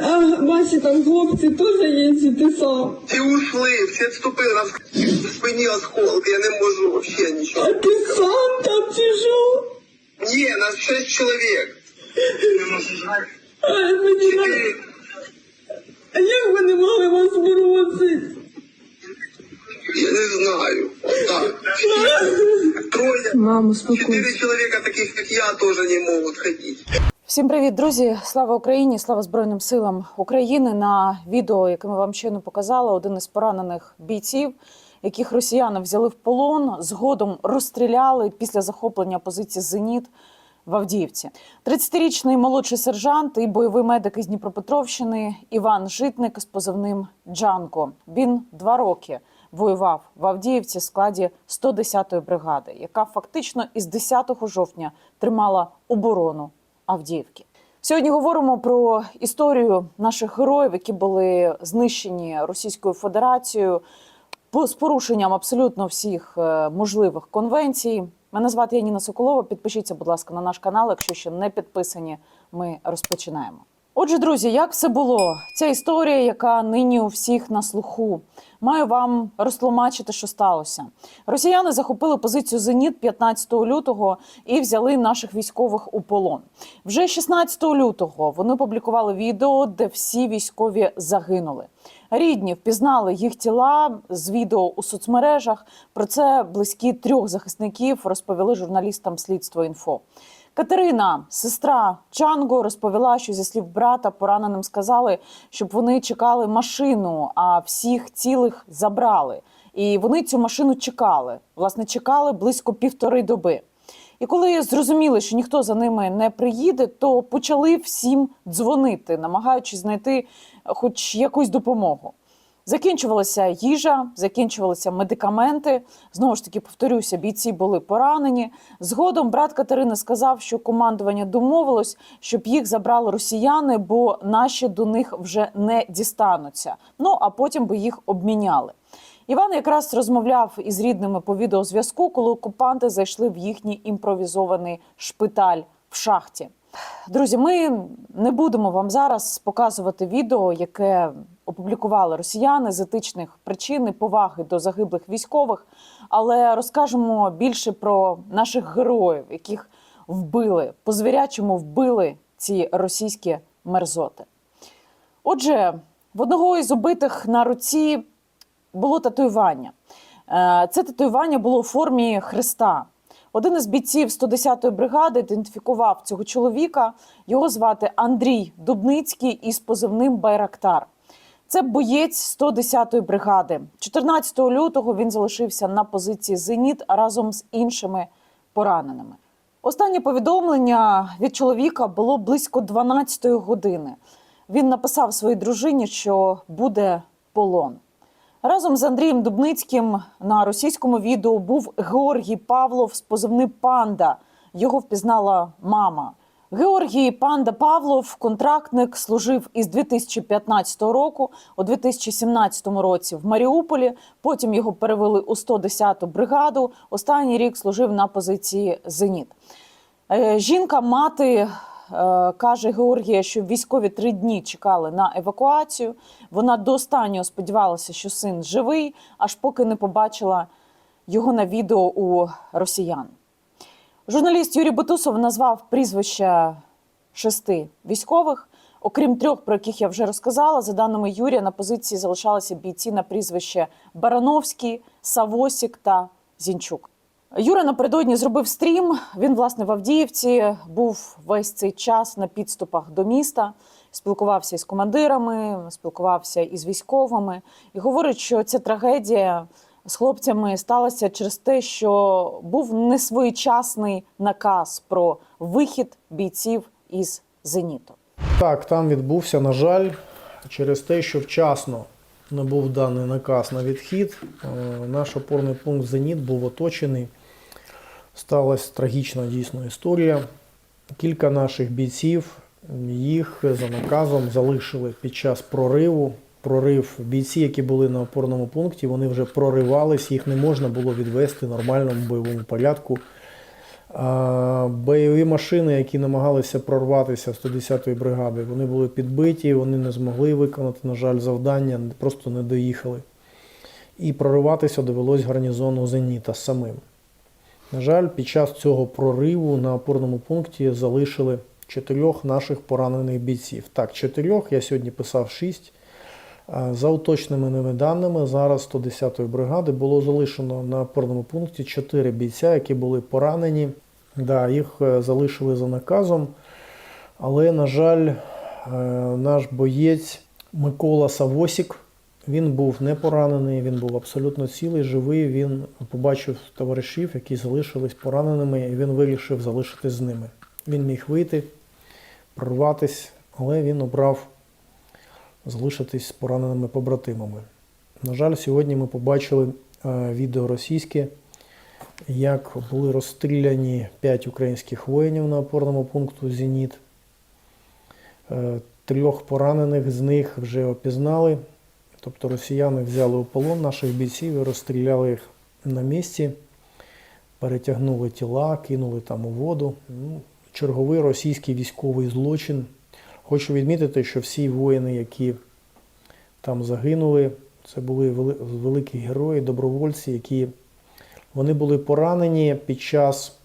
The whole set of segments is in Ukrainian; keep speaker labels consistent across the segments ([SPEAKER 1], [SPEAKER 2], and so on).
[SPEAKER 1] А ваші там хлопці теж є, чи ти сам?
[SPEAKER 2] Всі ушли, всі відступили, нас в спині осколки, я не можу вообще нічого.
[SPEAKER 1] А ти сам там чи що?
[SPEAKER 2] Ні, нас шість чоловік.
[SPEAKER 1] А, мені на...
[SPEAKER 2] Чотири.
[SPEAKER 1] А як вони могли вас бросити?
[SPEAKER 2] Я не знаю. Так. Троє. Чотири
[SPEAKER 3] успокойся.
[SPEAKER 2] чоловіка, таких як я, теж не можуть ходити.
[SPEAKER 4] Всім привіт, друзі! Слава Україні! Слава Збройним силам України. На відео, яке ми вам щойно показали, один із поранених бійців, яких росіяни взяли в полон, згодом розстріляли після захоплення позиції Зеніт в Авдіївці. 30-річний молодший сержант і бойовий медик із Дніпропетровщини Іван Житник з позивним Джанко. Він два роки воював в Авдіївці в складі 110-ї бригади, яка фактично із 10 жовтня тримала оборону Авдіївки. Сьогодні говоримо про історію наших героїв, які були знищені Російською Федерацією з порушенням абсолютно всіх е, можливих конвенцій. Мене звати Яніна Соколова. Підпишіться, будь ласка, на наш канал. Якщо ще не підписані, ми розпочинаємо. Отже, друзі, як все було? Ця історія, яка нині у всіх на слуху, маю вам розтлумачити, що сталося. Росіяни захопили позицію Зеніт 15 лютого і взяли наших військових у полон. Вже 16 лютого вони публікували відео, де всі військові загинули. Рідні впізнали їх тіла з відео у соцмережах. Про це близькі трьох захисників розповіли журналістам слідство інфо. Катерина, сестра Чанго, розповіла, що зі слів брата пораненим сказали, щоб вони чекали машину, а всіх цілих забрали. І вони цю машину чекали. Власне, чекали близько півтори доби. І коли зрозуміли, що ніхто за ними не приїде, то почали всім дзвонити, намагаючись знайти хоч якусь допомогу. Закінчувалася їжа, закінчувалися медикаменти. Знову ж таки, повторюся, бійці були поранені. Згодом брат Катерини сказав, що командування домовилось, щоб їх забрали росіяни, бо наші до них вже не дістануться. Ну а потім би їх обміняли. Іван якраз розмовляв із рідними по відеозв'язку, коли окупанти зайшли в їхній імпровізований шпиталь в шахті. Друзі, ми не будемо вам зараз показувати відео, яке опублікували росіяни з етичних причин і поваги до загиблих військових, але розкажемо більше про наших героїв, яких вбили, по звірячому вбили ці російські мерзоти. Отже, в одного із убитих на руці було татуювання. Е, Це татуювання було у формі хреста. Один із бійців 110-ї бригади ідентифікував цього чоловіка. Його звати Андрій Дубницький із позивним Байрактар. Це боєць 110-ї бригади. 14 лютого він залишився на позиції Зеніт разом з іншими пораненими. Останнє повідомлення від чоловіка було близько 12-ї години. Він написав своїй дружині, що буде полон. Разом з Андрієм Дубницьким на російському відео був Георгій Павлов з позивним Панда. Його впізнала мама. Георгій Панда Павлов, контрактник, служив із 2015 року у 2017 році в Маріуполі. Потім його перевели у 110-ту бригаду. Останній рік служив на позиції Зеніт. Е, Жінка, мати каже Георгія, що військові три дні чекали на евакуацію. Вона до останнього сподівалася, що син живий, аж поки не побачила його на відео у росіян. Журналіст Юрій Бутусов назвав прізвища шести військових. Окрім трьох, про яких я вже розказала, за даними Юрія, на позиції залишалися бійці на прізвище Барановський, Савосік та Зінчук. Юра напередодні зробив стрім. Він, власне, в Авдіївці був весь цей час на підступах до міста, спілкувався із командирами, спілкувався із військовими і говорить, що ця трагедія з хлопцями сталася через те, що був несвоєчасний наказ про вихід бійців із зеніту.
[SPEAKER 5] Так, там відбувся, на жаль, через те, що вчасно не був даний наказ на відхід. е, Наш опорний пункт Зеніт був оточений. Сталася трагічна дійсно історія. Кілька наших бійців їх за наказом залишили під час прориву. Прорив бійці, які були на опорному пункті, вони вже проривались, їх не можна було відвести в нормальному бойовому порядку Бойові машини, які намагалися прорватися в 110-ї бригади, вони були підбиті, вони не змогли виконати, на жаль, завдання, просто не доїхали. І прориватися довелось гарнізону Зеніта самим. На жаль, під час цього прориву на опорному пункті залишили чотирьох наших поранених бійців. Так, чотирьох, я сьогодні писав шість. За уточненими даними, зараз 110-ї бригади було залишено на опорному пункті 4 бійця, які були поранені. Да, їх е, залишили за наказом. Але, на жаль, е, наш боєць Микола Савосік, він був не поранений, він був абсолютно цілий, живий. Він побачив товаришів, які залишились пораненими, і він вирішив залишитись з ними. Він міг вийти, прорватись, але він обрав залишитись з пораненими побратимами. На жаль, сьогодні ми побачили е, відео російське, як були розстріляні 5 українських воїнів на опорному пункту Зеніт. Е, Трьох поранених з них вже опізнали. Тобто росіяни взяли у полон наших бійців і розстріляли їх на місці, перетягнули тіла, кинули там у воду. Ну, черговий російський військовий злочин. Хочу відмітити, що всі воїни, які там загинули, це були великі герої, добровольці, які вони були поранені під час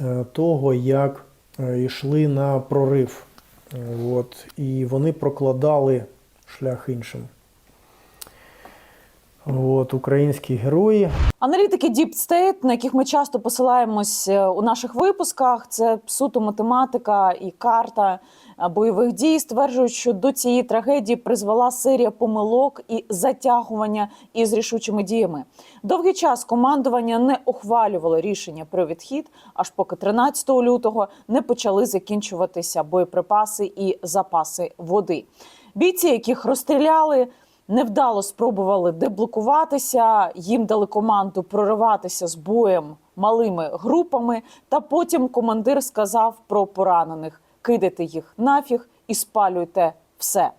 [SPEAKER 5] е, того, як е, йшли на прорив. Е, От, і вони прокладали шлях іншим. От, українські герої.
[SPEAKER 4] Аналітики Deep State, на яких ми часто посилаємось е, у наших випусках, це суто математика і карта е, бойових дій, стверджують, що до цієї трагедії призвела серія помилок і затягування із рішучими діями. Довгий час командування не ухвалювало рішення про відхід, аж поки 13 лютого не почали закінчуватися боєприпаси і запаси води. Бійці, яких розстріляли, невдало спробували деблокуватися. Їм дали команду прориватися з боєм малими групами. Та потім командир сказав про поранених: кидайте їх нафіг і спалюйте все.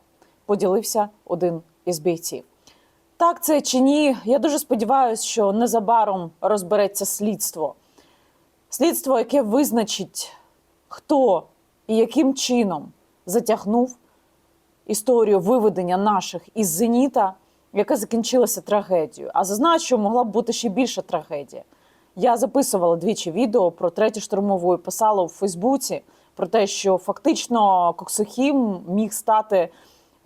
[SPEAKER 4] Поділився один із бійців. Так це чи ні? Я дуже сподіваюся, що незабаром розбереться слідство. Слідство, яке визначить, хто і яким чином затягнув історію виведення наших із зеніта, яка закінчилася трагедією. А зазначу, могла б бути ще більша трагедія. Я записувала двічі відео про третю штурмову і писала у Фейсбуці про те, що фактично Коксохім міг стати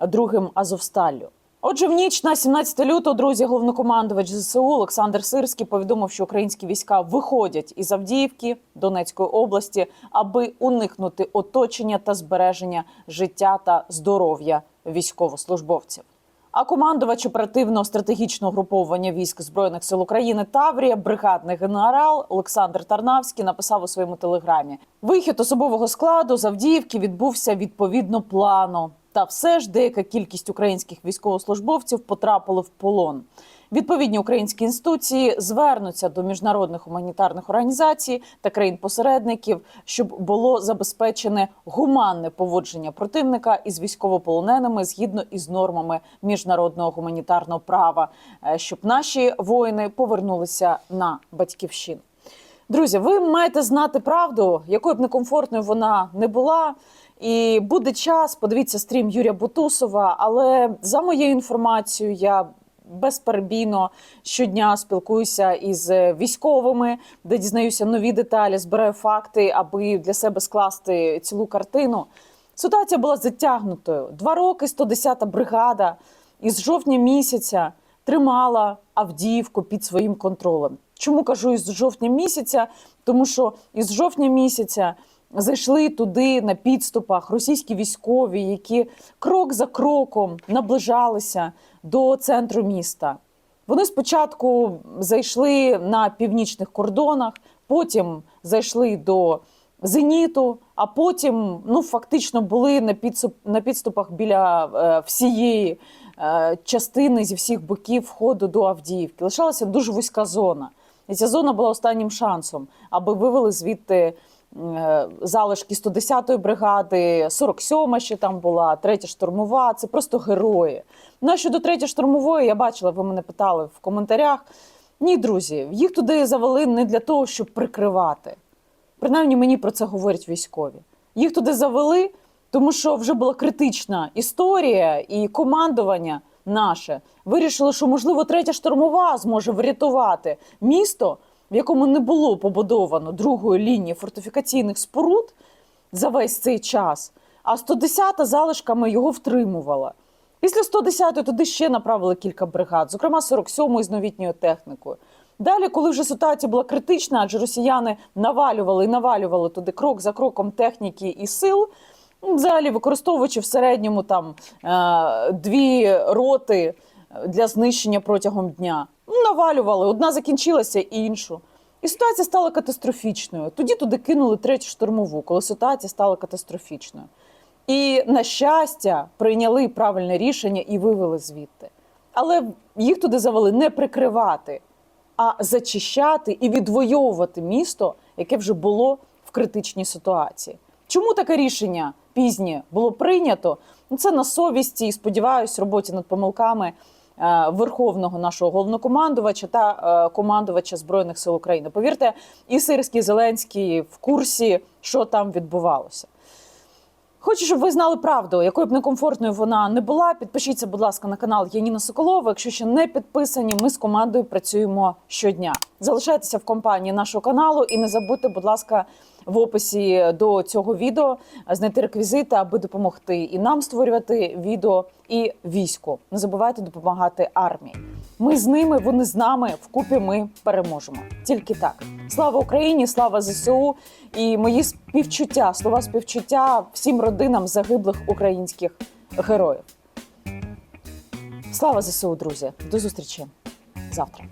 [SPEAKER 4] другим Азовсталлю. Отже, в ніч на 17 лютого, друзі, головнокомандувач ЗСУ Олександр Сирський повідомив, що українські війська виходять із Авдіївки Донецької області, аби уникнути оточення та збереження життя та здоров'я військовослужбовців. А командувач оперативного стратегічного груповання військ збройних сил України Таврія, бригадний генерал Олександр Тарнавський написав у своєму телеграмі: вихід особового складу з Авдіївки відбувся відповідно плану. Та все ж деяка кількість українських військовослужбовців потрапили в полон. Відповідні українські інституції звернуться до міжнародних гуманітарних організацій та країн-посередників, щоб було забезпечене гуманне поводження противника із військовополоненими згідно із нормами міжнародного гуманітарного права, е, щоб наші воїни повернулися на батьківщину. Друзі, ви маєте знати правду, якою б некомфортною вона не була. І буде час, подивіться стрім Юрія Бутусова. Але за моєю інформацією, я безперебійно щодня спілкуюся із військовими, де дізнаюся нові деталі, збираю факти, аби для себе скласти цілу картину. Ситуація була затягнутою. Два роки 110-та бригада із жовтня місяця тримала Авдіївку під своїм контролем. Чому кажу із жовтня місяця? Тому що із жовтня місяця зайшли туди на підступах російські військові, які крок за кроком наближалися до центру міста. Вони спочатку зайшли на північних кордонах, потім зайшли до зеніту, а потім ну фактично були на підступ, на підступах біля е, всієї е, частини зі всіх боків входу до Авдіївки. Лишалася дуже вузька зона. І ця зона була останнім шансом, аби вивели звідти залишки 110-ї бригади, 47-ма ще там була, 3-я штурмова. Це просто герої. Ну а щодо 3-ї штурмової, я бачила, ви мене питали в коментарях. Ні, друзі, їх туди завели не для того, щоб прикривати. Принаймні мені про це говорять військові. Їх туди завели, тому що вже була критична історія, і командування наше вирішило, що можливо третя штурмова зможе врятувати місто, в якому не було побудовано другої лінії фортифікаційних споруд за весь цей час. А 110-та залишками його втримувала. Після 110-ї туди ще направили кілька бригад, зокрема 47-ї з новітньою технікою. Далі, коли вже ситуація була критична, адже росіяни навалювали і навалювали туди крок за кроком техніки і сил, взагалі використовуючи в середньому там е, дві роти для знищення протягом дня. Ну, навалювали, одна закінчилася, іншу. І ситуація стала катастрофічною. Тоді туди кинули третю штурмову, коли ситуація стала катастрофічною. І, на щастя, прийняли правильне рішення і вивели звідти. Але їх туди завели не прикривати, а зачищати і відвоювати місто, яке вже було в критичній ситуації. Чому таке рішення пізнє було прийнято? Ну, це на совісті і сподіваюсь, роботі над помилками верховного нашого головнокомандувача та е, командувача збройних сил України. Повірте, і Сирський і Зеленський в курсі, що там відбувалося. Хочу, щоб ви знали правду, якою б некомфортною вона не була. Підпишіться, будь ласка, на канал Яніна Соколова. Якщо ще не підписані, ми з командою працюємо щодня. Залишайтеся в компанії нашого каналу і не забудьте, будь ласка, в описі до цього відео знайти реквізити, аби допомогти і нам створювати відео, і війську. Не забувайте допомагати армії. Ми з ними, вони з нами. Вкупі ми переможемо. Тільки так. Слава Україні, слава ЗСУ і мої співчуття, слова співчуття всім родинам загиблих українських героїв. Слава ЗСУ, друзі! До зустрічі завтра.